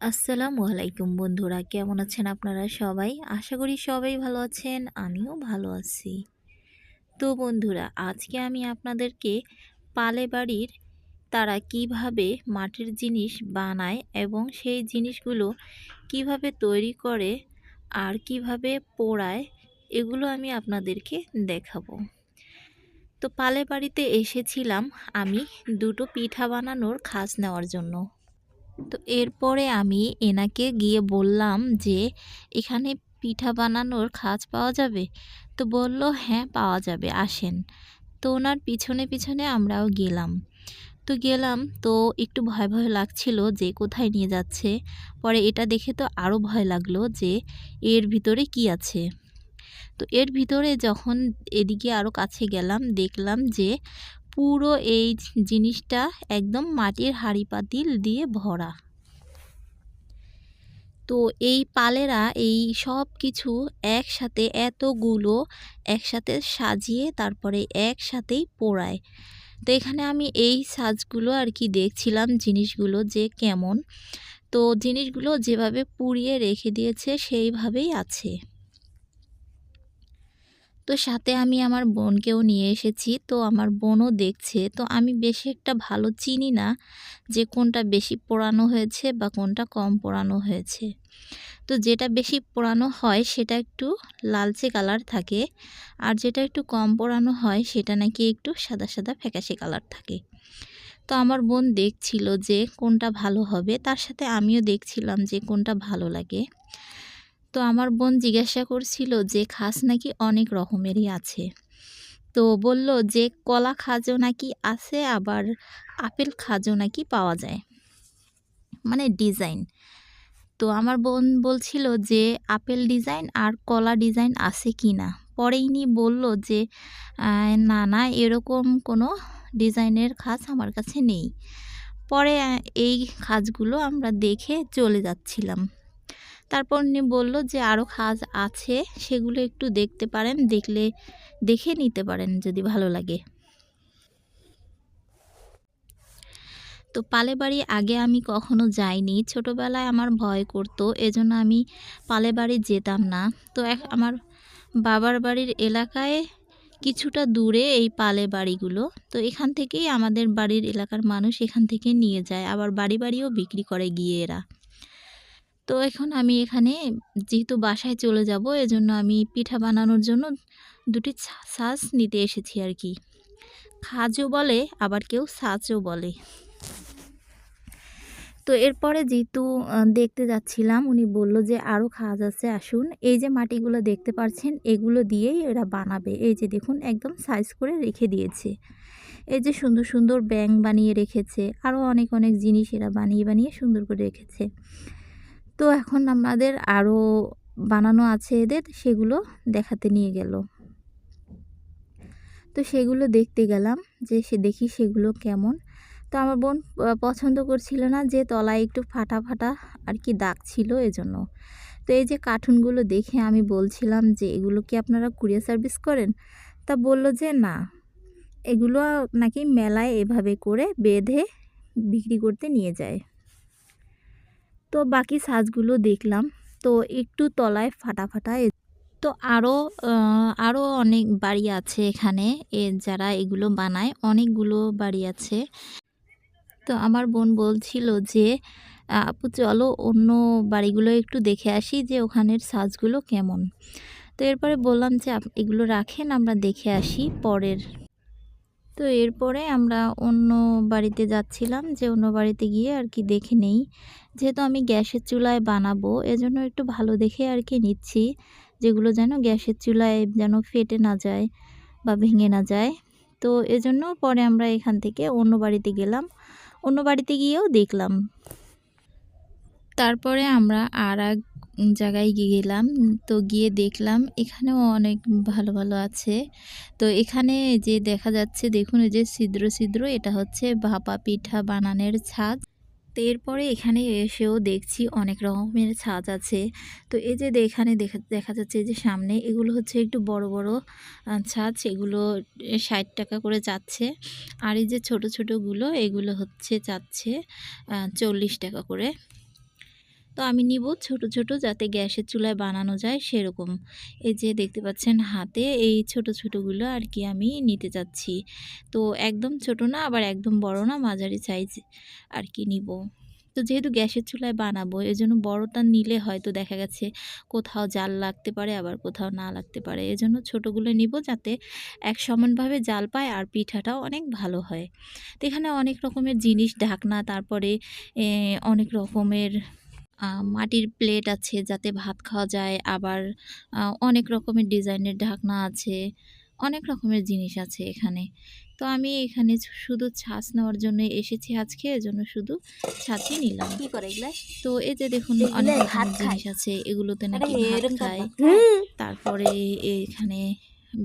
আসসালামু আলাইকুম বন্ধুরা, কেমন আছেন আপনারা সবাই? আশা করি সবাই ভালো আছেন, আমিও ভালো আছি। তো বন্ধুরা, আজকে আমি আপনাদেরকে পালে বাড়ির তারা কীভাবে মাটির জিনিস বানায় এবং সেই জিনিসগুলো কীভাবে তৈরি করে আর কীভাবে পোড়ায়, এগুলো আমি আপনাদেরকে দেখাবো। তো পালে বাড়িতে এসেছিলাম আমি দুটো পিঠা বানানোর খাস নেওয়ার জন্য। তো এরপরে আমি এনাকে গিয়ে বললাম যে, এখানে পিঠা বানানোর খাঁজ পাওয়া যাবে? তো বলল হ্যাঁ পাওয়া যাবে, আসেন। তো ওনার পিছনে পিছনে আমরাও গেলাম। তো গেলাম, তো একটু ভয় ভয় লাগছিল যে, কোথায় নিয়ে যাচ্ছে? পরে এটা দেখে তো আরও ভয় লাগল যে, এর ভিতরে কি আছে? তো এর ভিতরে যখন এদিকে আরও কাছে গেলাম, দেখলাম যে পুরো এই জিনিসটা একদম মাটির হাঁড়ি পাতিল দিয়ে ভরা। তো এই পালেরা, এই সব কিছু একসাথে এতগুলো একসাথে সাজিয়ে তারপরে একসাথেই পোড়ায়। তো এখানে আমি এই সাজগুলো আর কি দেখছিলাম, জিনিসগুলো যে কেমন। তো জিনিসগুলো যেভাবে পুড়িয়ে রেখে দিয়েছে, সেইভাবেই আছে। তো সাথে আমি আমার বোনকেও নিয়ে এসেছি। তো আমার বোনও দেখছে। তো আমি বেশি একটা ভালো চিনি না যে কোনটা বেশি পোড়ানো হয়েছে বা কোনটা কম পোড়ানো হয়েছে। তো যেটা বেশি পোড়ানো হয় সেটা একটু লালচে কালার থাকে। আর যেটা একটু কম পোড়ানো হয় সেটা নাকি একটু সাদা সাদা ফ্যাকাশে কালার থাকে। তো আমার বোন দেখছিল যে কোনটা ভালো হবে। তার সাথে আমিও দেখছিলাম যে কোনটা ভালো লাগে। তো আমার বোন জিজ্ঞাসা করছিল যে খাস নাকি অনেক রকমেরই আছে। তো বলল যে কলা খাজও নাকি আছে, আবার আপেল খাজও নাকি পাওয়া যায়। মানে ডিজাইন। তো আমার বোন বলছিল যে আপেল ডিজাইন আর কলা ডিজাইন আছে কি না? পরে ইনি বলল যে না না, এরকম কোনো ডিজাইনের খাজ আমার কাছে নেই। পরে এই খাজগুলো আমরা দেখে চলে যাচ্ছিলাম। তারপর উনি বলল যে আরও খাজ আছে, সেগুলো একটু দেখতে পারেন, দেখলে, দেখে নিতে পারেন যদি ভালো লাগে। তো পালে বাড়ি আগে আমি কখনো যাইনি। ছোটোবেলায় আমার ভয় করতো, এজন্য আমি পালে বাড়ি যেতাম না। তো এক, আমার বাবার বাড়ির এলাকায় কিছুটা দূরে এই পালে বাড়িগুলো তো এখান থেকেই আমাদের বাড়ির এলাকার মানুষ এখান থেকে নিয়ে যায়। আবার বাড়ি বাড়িও বিক্রি করে গিয়ে এরা। তো এখন আমি এখানে যেহেতু বাসায় চলে যাব, এজন্য আমি পিঠা বানানোর জন্য দুটি সাজ নিতে এসেছি আর কি। খাজও বলে, আবার কেউ সাজও বলে। তো এরপরে যেহেতু দেখতে যাচ্ছিলাম, উনি বলল যে আরও খাজ আছে, আসুন। এই যে মাটিগুলো দেখতে পাচ্ছেন, এগুলো দিয়েই এরা বানাবে। এই যে দেখুন, একদম সাইজ করে রেখে দিয়েছে। এই যে সুন্দর সুন্দর ব্যাং বানিয়ে রেখেছে। আরও অনেক অনেক জিনিস এরা বানিয়ে বানিয়ে সুন্দর করে রেখেছে। তো এখন আমাদের আরও বানানো আছে এদের, সেগুলো দেখাতে নিয়ে গেল। তো সেগুলো দেখতে গেলাম, যে সে দেখি সেগুলো কেমন। তো আমার বোন পছন্দ করছিল না যে তলায় একটু ফাটা ফাটা আর কি দাগ ছিল এজন্য। তো এই যে কার্টুনগুলো দেখে আমি বলছিলাম যে এগুলো কি আপনারা কুরিয়ার সার্ভিস করেন? তা বলল যে না। এগুলো নাকি মেলায় এভাবে করে বেঁধে বিক্রি করতে নিয়ে যায়। তো বাকি সাজগুলো দেখলাম। তো একটু তলায় ফাটা ফাটা তো আরও আরও অনেক বাড়ি আছে এখানে। এ যারা এগুলো বানায়, অনেকগুলো বাড়ি আছে। তো আমার বোন বলছিল যে আপু চলো অন্য বাড়িগুলো একটু দেখে আসি যে ওখানের সাজগুলো কেমন। তো এরপরে বললাম যে এগুলো রাখেন, আমরা দেখে আসি পরের তো এরপরে আমরা অন্য বাড়িতে যাচ্ছিলাম যে অন্য বাড়িতে গিয়ে আর কি দেখে নেই। যেহেতু আমি গ্যাসের চুলায় বানাবো, এজন্য একটু ভালো দেখে আর কি নিচ্ছি, যেগুলো যেন গ্যাসের চুলায় যেন ফেটে না যায় বা ভেঙে না যায়। তো এজন্য পরে আমরা এখান থেকে অন্য বাড়িতে গেলাম, অন্য বাড়িতে গিয়েও দেখলাম। তারপরে আমরা আর এক জায়গায় গেলাম। তো গিয়ে দেখলাম এখানেও অনেক ভালো ভালো আছে। তো এখানে যে দেখা যাচ্ছে, দেখুন যে ছিদ্র ছিদ্র, এটা হচ্ছে ভাপা পিঠা বানানোর ছাদ। তো এরপরে এখানে এসেও দেখছি অনেক রকমের ছাদ আছে। তো এই যে এখানে দেখা দেখা যাচ্ছে যে সামনে এগুলো হচ্ছে একটু বড় বড় ছাদ। সেগুলো ষাট টাকা করে যাচ্ছে। আর এই যে ছোট, ছোটোগুলো এগুলো হচ্ছে যাচ্ছে চল্লিশ টাকা করে। তো আমি নিব ছোট ছোট যাতে গ্যাসের চুলায় বানানো যায় সেরকম। এই যে দেখতে পাচ্ছেন হাতে এই ছোট, ছোটগুলো আর কি আমি নিতে যাচ্ছি। তো একদম ছোট না, আবার একদম বড় না, মাঝারি সাইজ আর কি নিব। তো যেহেতু গ্যাসের চুলায় বানাবো, এজন্য বড়টা নিলে হয়তো দেখা গেছে কোথাও জাল লাগতে পারে, আবার কোথাও না লাগতে পারে। এজন্য ছোটোগুলো নিব যাতে এক সমানভাবে জাল পায় আর পিঠাটাও অনেক ভালো হয়। তো এখানে অনেক রকমের জিনিস, ঢাকনা, তারপরে অনেক রকমের মাটির প্লেট আছে যাতে ভাত খাওয়া যায় আবার অনেক রকমের ডিজাইনের ঢাকনা আছে অনেক রকমের জিনিস আছে এখানে। তো আমি এখানে শুধু ছাঁচ নেওয়ার জন্য এসেছি আজকে এজন্য শুধু ছাঁচই নিলাম। কি করে এগুলা? তো এই যে দেখুন অনেক ভাত জিনিস আছে এগুলোতে নাকি ভাত খায়? তারপরে এখানে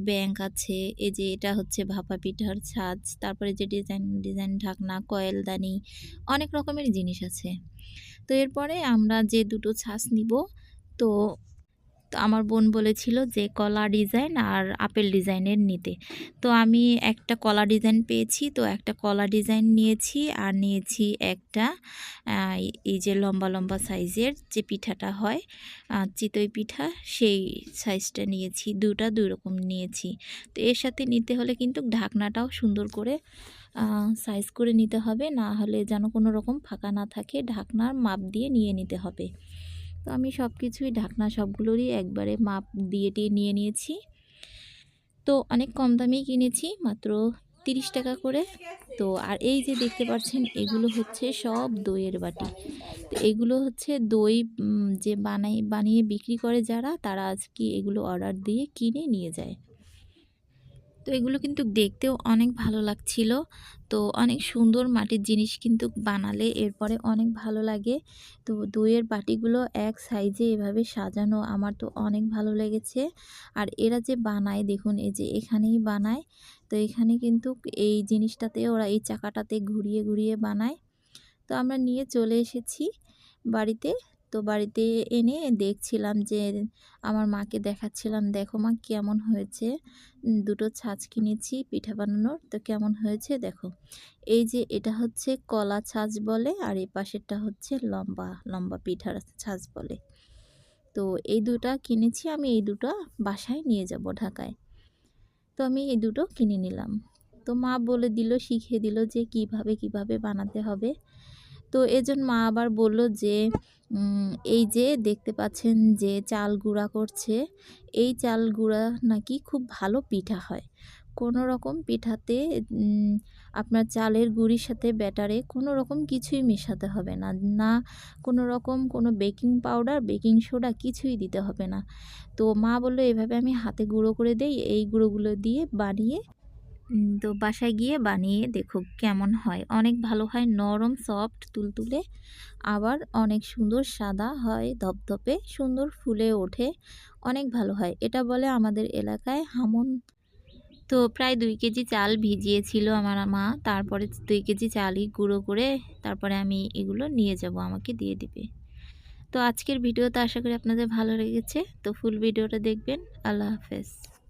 ব্যাংক আছে এই যে এটা হচ্ছে ভাপা পিঠার ছাঁচ তারপরে যে ডিজাইন ডিজাইন ঢাকনা কয়েলদানি অনেক রকমের জিনিস আছে। তো এরপরে আমরা যে দুটো ছাঁচ নিব, তো তো আমার বোন বলেছিল যে কলা ডিজাইন আর আপেল ডিজাইনের নিতে। তো আমি একটা কলা ডিজাইন পেয়েছি, তো একটা কলা ডিজাইন নিয়েছি আর নিয়েছি একটা এই যে লম্বা লম্বা সাইজের যে পিঠাটা হয় চিতই পিঠা, সেই সাইজটা নিয়েছি, দুটা দুই রকম নিয়েছি। তো এর সাথে নিতে হলে কিন্তু ঢাকনাটাও সুন্দর করে সাইজ করে নিতে হবে। না হলে যেন কোনো রকম ফাঁকা না থাকে, ঢাকনার মাপ দিয়ে নিয়ে নিতে হবে। তো আমি সব কিছুই ঢাকনা সবগুলোরই একবারে মাপ দিয়ে নিয়ে নিয়েছি। তো অনেক কম দামেই কিনেছি, মাত্র তিরিশ টাকা করে। তো আর এই যে দেখতে পাচ্ছেন, এগুলো হচ্ছে সব দইয়ের বাটি। তো এগুলো হচ্ছে দই যে বানাই, বানিয়ে বিক্রি করে যারা, তারা আজকে এগুলো অর্ডার দিয়ে কিনে নিয়ে যায়। তো এগুলো কিন্তু দেখতেও অনেক ভালো লাগছিল। তো অনেক সুন্দর মাটির জিনিস কিন্তু বানালে এরপরে অনেক ভালো লাগে। তো দইয়ের বাটিগুলো এক সাইজে এভাবে সাজানো আমার তো অনেক ভালো লেগেছে। আর এরা যে বানায়, দেখুন এই যে এখানেই বানায়। তো এখানে কিন্তু এই জিনিসটাতে ওরা এই চাকাটাতে ঘুরিয়ে ঘুরিয়ে বানায়। তো আমরা নিয়ে চলে এসেছি বাড়িতে। তো বাড়িতে এনে দেখছিলাম যে, আমার মাকে দেখাচ্ছিলাম, দেখো মা, কেমন হয়েছে? দুটো ছাঁচ কিনেছি, পিঠা বানানোর, তো কেমন হয়েছে? দেখো। এই যে এটা হচ্ছে কলা ছাঁচ বলে, আর এই পাশেরটা হচ্ছে লম্বা লম্বা পিঠার ছাঁচ বলে। তো এই দুটা কিনেছি, আমি এই দুটো বাসায় নিয়ে যাব ঢাকায়। তো আমি এই দুটো কিনে নিলাম। তো মা বলে দিল, শিখিয়ে দিল যে কীভাবে কীভাবে বানাতে হবে। তো এজন মা আবার বলল যে এই যে দেখতে পাচ্ছেন যে চাল গুঁড়া করছে, এই চাল গুঁড়া নাকি খুব ভালো পিঠা হয়। কোনো রকম পিঠাতে আপনার চালের গুঁড়ির সাথে ব্যাটারে কোনো রকম কিছুই মেশাতে হবে না। না কোনো রকম কোনো বেকিং পাউডার, বেকিং সোডা কিছুই দিতে হবে না। তো মা বলল, এভাবে আমি হাতে গুঁড়ো করে দেই, এই গুঁড়োগুলো দিয়ে বানিয়ে তো বাসায় গিয়ে বানিয়ে দেখো কেমন হয়। অনেক ভালো হয়, নরম সফট তুলতুলে। আবার অনেক সুন্দর সাদা হয়, ধপধপে, সুন্দর ফুলে ওঠে। অনেক ভালো হয়। এটা বলে আমাদের এলাকায় হামন। তো প্রায় দুই কেজি চাল ভিজিয়েছিল আমার মা। তারপরে দুই কেজি চালই গুঁড়ো করে তারপরে আমি এগুলো নিয়ে যাব, আমাকে দিয়ে দিবে। তো আজকের ভিডিওতে আশা করি আপনাদের ভালো লেগেছে। তো ফুল ভিডিওটা দেখবেন। আল্লাহ হাফেজ।